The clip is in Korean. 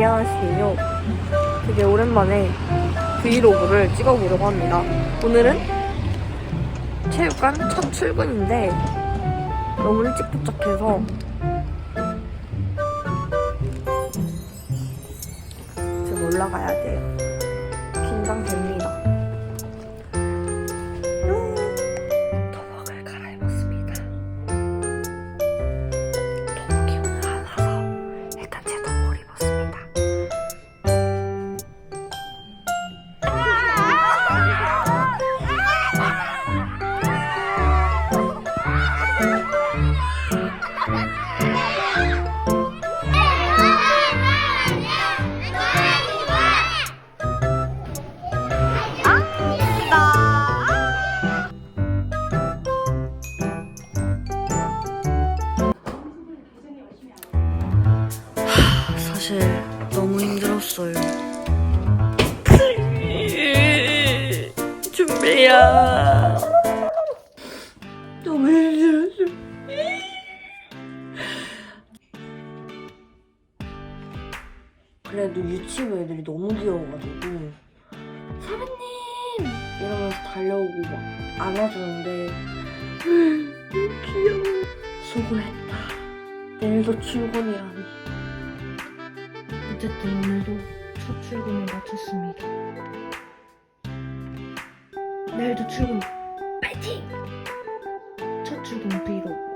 안녕하세요. 되게 오랜만에 브이로그를 찍어보려고 합니다. 오늘은 체육관 첫 출근인데 너무 일찍 도착해서 지금 올라가야 돼요. 긴장됩니다. 사실 너무 힘들었어요. 준비야. 너무 힘들었어. 그래도 유치부 애들이 너무 귀여워가지고 선배님 이러면서 달려오고 막 안아주는데 귀여워. 수고했다. 내일도 출근이라니. 어쨌든 오늘도 첫 출근을 마쳤습니다. 내일도 출근 파이팅! 첫 출근 비록